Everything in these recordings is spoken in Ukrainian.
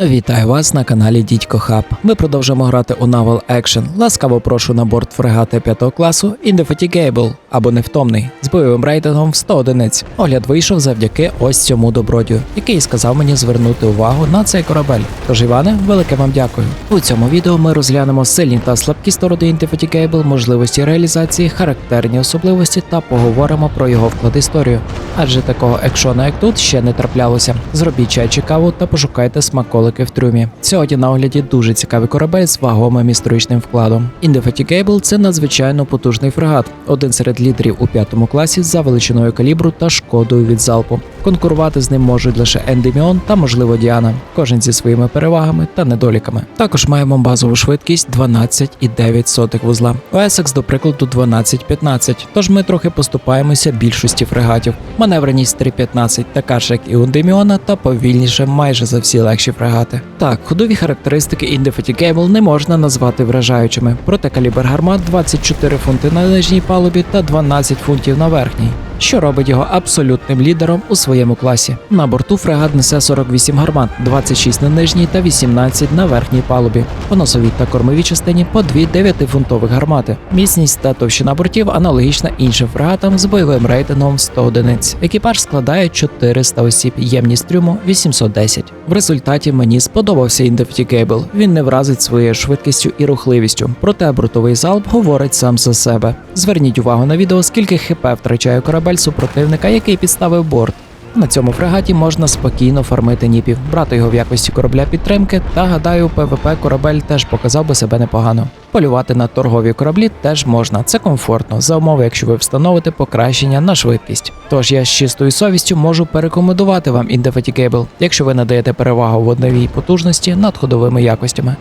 Вітаю вас на каналі Дідько Хаб. Ми продовжуємо грати у Naval Action. Ласкаво прошу на борт фрегати 5 класу Indefatigable або невтомний з бойовим рейтингом в 100 одиниць. Огляд вийшов завдяки ось цьому добродію, який сказав мені звернути увагу на цей корабель. Тож, Іване, велике вам дякую. У цьому відео ми розглянемо сильні та слабкі сторони Indefatigable, можливості реалізації, характерні особливості та поговоримо про його вклад історію. Адже такого екшона, як тут, ще не траплялося. Зробіть чай чи каву та пошукайте смаколики в трюмі. Сьогодні на огляді дуже цікавий корабель з вагомим історичним вкладом. Indefatigable – це надзвичайно потужний фрегат, один серед лідерів у п'ятому класі за величиною калібру та шкодою від залпу. Конкурувати з ним можуть лише Ендеміон та, можливо, Діана, кожен зі своїми перевагами та недоліками. Також маємо базову швидкість 12,9 вузла. У Essex, до прикладу, 12,15, тож ми трохи поступаємося більшості фрегатів. Маневреність 3,15, така ж як і у Деміона, та повільніше майже за всі легші фрегати. Так, ходові характеристики Indefatigable не можна назвати вражаючими, проте калібр гармат 24 фунти на нижній палубі та 12 фунтів на верхній що робить його абсолютним лідером у своєму класі. На борту фрегат несе 48 гармат, 26 на нижній та 18 на верхній палубі. По носовій та кормовій частині по дві 9-фунтових гармати. Міцність та товщина бортів аналогічна іншим фрегатам з бойовим рейтингом 100 одиниць. Екіпаж складає 400 осіб, ємність трюму 810. В результаті мені сподобався Indefatigable. Він не вразить своєю швидкістю і рухливістю, проте бортовий залп говорить сам за себе. Зверніть увагу на відео, скільки хп втрачає корабель супротивника, який підставив борт. На цьому фрегаті можна спокійно фармити ніпів, брати його в якості корабля підтримки, та гадаю, ПВП корабель теж показав би себе непогано. Полювати на торгові кораблі теж можна, це комфортно, за умови, якщо ви встановите покращення на швидкість. Тож я з чистою совістю можу порекомендувати вам Indefatigable, якщо ви надаєте перевагу водневій потужності над ходовими якостями.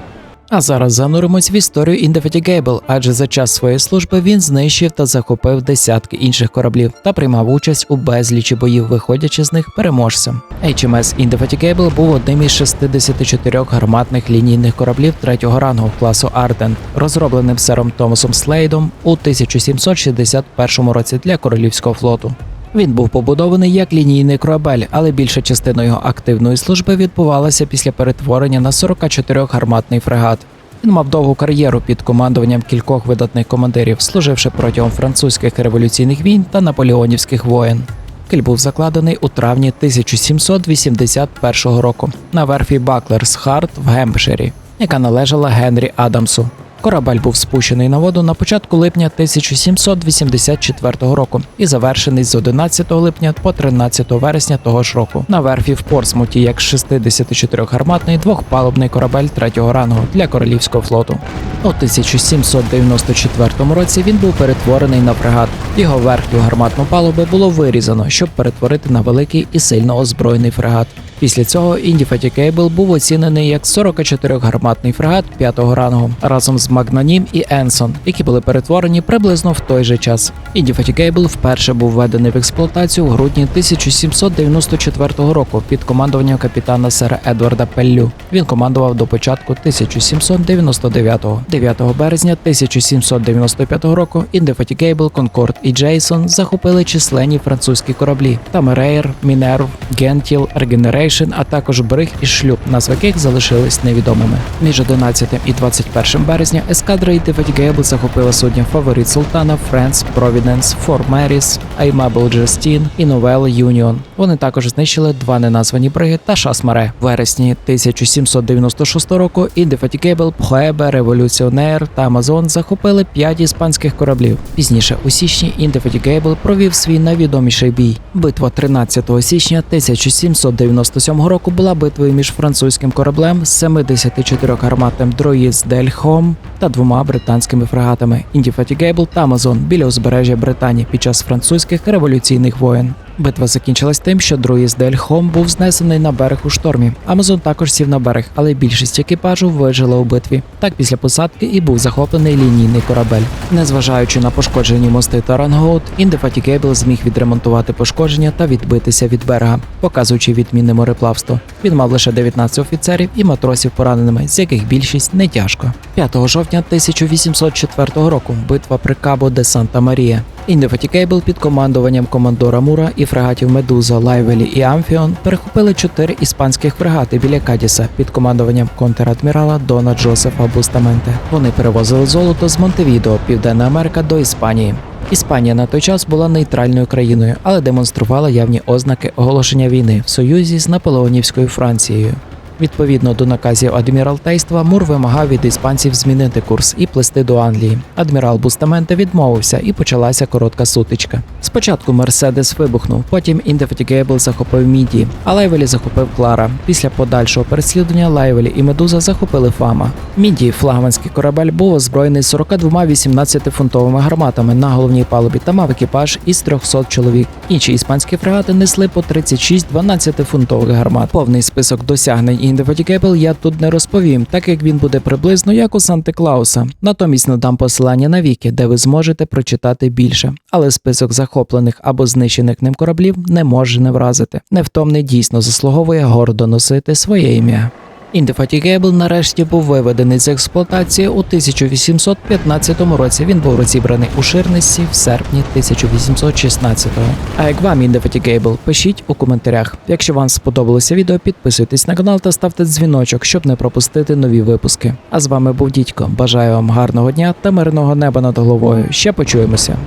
А зараз зануримось в історію Indefatigable, адже за час своєї служби він знищив та захопив десятки інших кораблів та приймав участь у безлічі боїв, виходячи з них переможцем. HMS Indefatigable був одним із 64 гарматних лінійних кораблів третього рангу класу Арден, розробленим сером Томасом Слейдом у 1761 році для королівського флоту. Він був побудований як лінійний корабель, але більша частина його активної служби відбувалася після перетворення на 44 гарматний фрегат. Він мав довгу кар'єру під командуванням кількох видатних командирів, служивши протягом французьких революційних війн та наполеонівських воєн. Киль був закладений у травні 1781 року на верфі Баклерс Харт в Гемпширі, яка належала Генрі Адамсу. Корабель був спущений на воду на початку липня 1784 року і завершений з 11 липня по 13 вересня того ж року на верфі в Порсмуті як 64-гарматний двохпалубний корабель третього рангу для королівського флоту. У 1794 році він був перетворений на фрегат. Його верхню гарматну палубу було вирізано, щоб перетворити на великий і сильно озброєний фрегат. Після цього Indefatigable був оцінений як 44-гарматний фрегат 5-го рангу разом з Магнанім і Енсон, які були перетворені приблизно в той же час. Indefatigable вперше був введений в експлуатацію у грудні 1794 року під командуванням капітана сера Едварда Пеллю. Він командував до початку 1799-го. 9 березня 1795 року Indefatigable, Concord і Джейсон захопили численні французькі кораблі Тамерейр, Мінерв, Гентіл, Регенерейшн, а також Бриг і Шлюб, назви яких залишились невідомими. Між 11 і 21 березня ескадра Indefatigable захопила судня Фаворит Султана, Френс, Провіденс, Фор Меріс, Аймабл Джастін і Новел Юніон. Вони також знищили два неназвані бриги та Шасмаре. В вересні 1796 року Indefatigable, Пхоебе, Революціонер та Амазон захопили п'ять іспанських кораблів. Пізніше у січні Indefatigable провів свій найвідоміший бій. Битва 13 січня 1797 року була битвою між французьким кораблем з 74-гарматним Дроїз Дель Хом та двома британськими фрегатами Indefatigable та Амазон біля узбережжя Британії під час французьких революційних воєн. Битва закінчилась тим, що Друїс Дель Хом був знесений на берег у штормі. Амазон також сів на берег, але більшість екіпажу вижила у битві. Так після посадки і був захоплений лінійний корабель. Незважаючи на пошкоджені мости та рангоут, Indefatigable зміг відремонтувати пошкодження та відбитися від берега, показуючи відмінне мореплавство. Він мав лише 19 офіцерів і матросів пораненими, з яких більшість не тяжко. 5 жовтня 1804 року битва при Кабо де Санта Марія. Indefatigable під командуванням командора Мура і фрегатів Медуза, Лайвелі і Амфіон перехопили чотири іспанських фрегати біля Кадіса під командуванням контр-адмірала Дона Джозефа Бустаменте. Вони перевозили золото з Монтевідео, Південна Америка до Іспанії. Іспанія на той час була нейтральною країною, але демонструвала явні ознаки оголошення війни в союзі з Наполеонівською Францією. Відповідно до наказів адміралтейства, Мур вимагав від іспанців змінити курс і плисти до Англії. Адмірал Бустаменте відмовився і почалася коротка сутичка. Спочатку Мерседес вибухнув, потім Indefatigable захопив Міді, а Лайвелі захопив Клара. Після подальшого переслідування Лайвелі і Медуза захопили Фама. Міді, флагманський корабель, був озброєний 42 18-фунтовими гарматами на головній палубі та мав екіпаж із 300 чоловік. Інші іспанські фрегати несли по 36 12-фунтових гармат. Повний список досягнень Indefatigable я тут не розповім, так як він буде приблизно як у Санти Клауса. Натомість надам посилання на віки, де ви зможете прочитати більше. Але список захоплених або знищених ним кораблів не може не вразити. Невтомний дійсно заслуговує гордо носити своє ім'я. Indefatigable нарешті був виведений з експлуатації у 1815 році. Він був розібраний у Ширнесі в серпні 1816-го. А як вам Indefatigable? Пишіть у коментарях. Якщо вам сподобалося відео, підписуйтесь на канал та ставте дзвіночок, щоб не пропустити нові випуски. А з вами був Дідько. Бажаю вам гарного дня та мирного неба над головою. Ще почуємося.